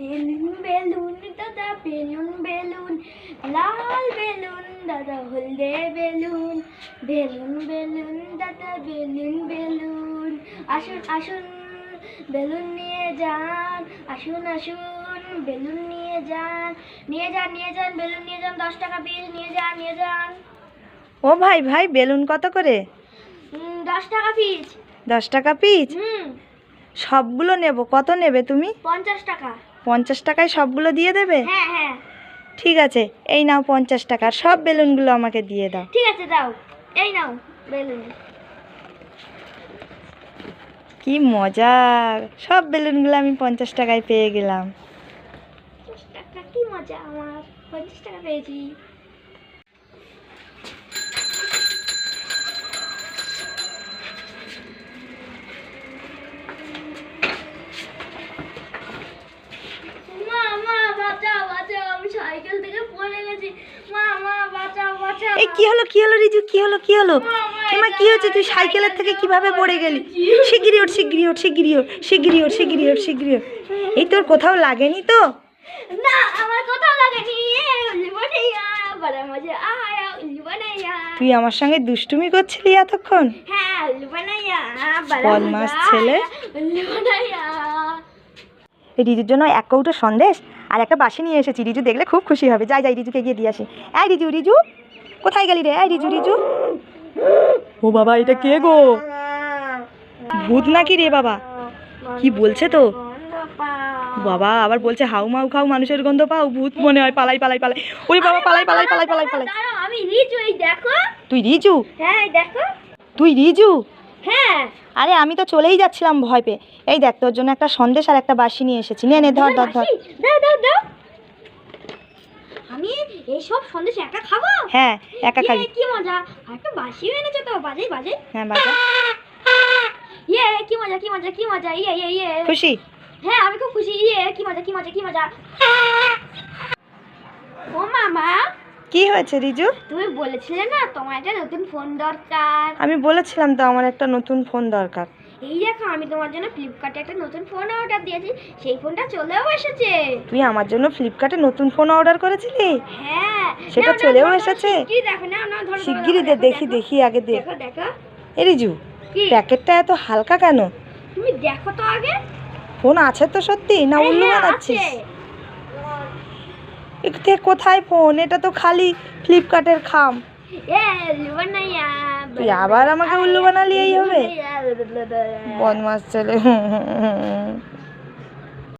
Balloon balloon দাদা balloon balloon লাল balloon দাদা হলদে বেলুন বেলুন বেলুন দাদা বেলুন বেলুন। আসুন আসুন বেলুন নিয়ে যান আসুন আসুন বেলুন নিয়ে যান। নিয়ে যান নিয়ে যান বেলুন নিয়ে যান দশ টাকা পিস নিয়ে যান নিয়ে যান। ও ভাই ভাই বেলুন কত করে? দশ টাকা পিস। দশ টাকা পিস? হুম। সবগুলো নেব কত নেবে তুমি? পঞ্চাশ টাকা। পঞ্চাশ টাকায় সবগুলো দিয়ে দেবে? হ্যাঁ হ্যাঁ। ঠিক আছে এই নাও পঞ্চাশ টাকার সব বেলুনগুলো আমাকে দিয়ে দাও। ঠিক আছে দাও। এই নাও বেলুন। কি মজা সব বেলুনগুলো আমি পঞ্চাশ টাকায় পেয়ে গেলাম। পঞ্চাশ টাকা কি মজা আমার পঞ্চাশ টাকা পেয়েছি। এই কি হলো কি হলো রিজু? কি হলো কি হলো? এমা কি হয়েছে তুই সাইকেলের থেকে কীভাবে পড়ে গেলি। শিগগিরি ওঠ শিগগিরি ওঠ শিগগিরি ওঠ শিগগিরি ওঠ শিগগিরি ওঠ শিগগিরি ওঠ। এই তোর কোথাও লাগেনি তো? না আমার কোথাও লাগেনি। তুই আমার সঙ্গে দুষ্টুমি করছিলি এতক্ষণ? হ্যাঁ বদমাস ছেলে। রিজুর জন্য এক কৌটো সন্দেশ আর একটা বাসি নিয়ে এসেছি। রিজু দেখলে খুব খুশি হবে। যাই যাই রিজুকে গিয়ে দিয়ে আসি। এই রিজু রিজু। কোথায় গেলি রে? এই রিজু রিজু। ও বাবা এটা কে গো? ভূত নাকি রে বাবা? কি বলছে তো? বাবা আবার বলছে হাউ মাউ খাও মানুষের গন্ধ পাও। ভূত মনে হয় পালাই পালাই পালাই। ওই বাবা পালাই পালাই পালাই পালাই পালাই। আমি রিচু এই দেখো। তুই রিজু? হ্যাঁ দেখো। তুই রিজু? হ্যাঁ। আরে আমি তো চলেই যাচ্ছিলাম ভয় পেয়ে। এই দেখ তোর জন্য একটা সন্দেশ আর একটা বাসি নিয়ে এসেছি। নে নে ধর ধর ধর। দাও দাও দাও আমি এইসব সন্দেশ একা খাব? হ্যাঁ একা খাবি। ইয়ে, কি মজা? আর একটা বাসিও এনেছে তো বাজে বাজে। হ্যাঁ বাজা। ইয়ে কি মজা কি মজা কি মজা? ইয়ে ইয়ে ইয়ে। খুশি? হ্যাঁ আমি খুব খুশি। ইয়ে কি মজা কি মজা কি মজা? ও মামা। কি হয়েছে রিজু? তুমি বলেছিলে না তোমার একটা নতুন ফোন দরকার। আমি বলেছিলাম তো আমার একটা নতুন ফোন দরকার। এই দেখো আমি তোমার জন্য ফ্লিপকার্টে একটা নতুন ফোন অর্ডার দিয়েছি। সেই ফোনটা চলেও এসেছে। তুই আমার জন্য ফ্লিপকার্টে নতুন ফোন অর্ডার করেছিলি? হ্যাঁ। সেটা চলেও এসেছে? শিগগিরই দেখো না না ধরো ধরো, শিগগিরই দে দেখি দেখি আগে দেখ দেখো দেখো। এ রিজু প্যাকেটটা এত হালকা কেন? তুমি দেখো তো আগে। ফোন আছে তো সত্যি? না উল্লু হ্যাঁ, বানাচ্ছিস? কোথায় ফোন এটা তো খালি ফ্লিপকার্টের খাম। এ, লুবানাইয়া, তুই আবার আমাকে উল্লু বানালি এই হবে? বদমাস ছেলে।